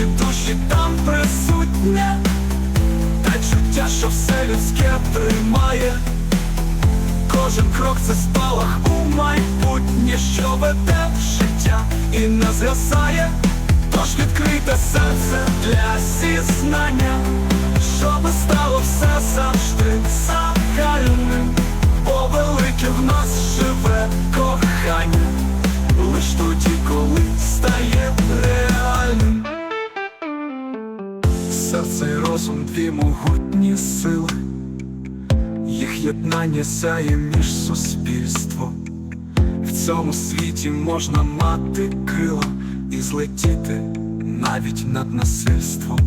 тільки душі там присутнє, та чуття, що все людське тримає. Кожен крок це спалах у майбутнє, що веде в життя і не згасає. Тож відкрите серце для зізнання, щоб стало все завжди Серце і розум дві могутні сили, їх єднання сяє між суспільством. В цьому світі можна мати крила і злетіти навіть над насильством.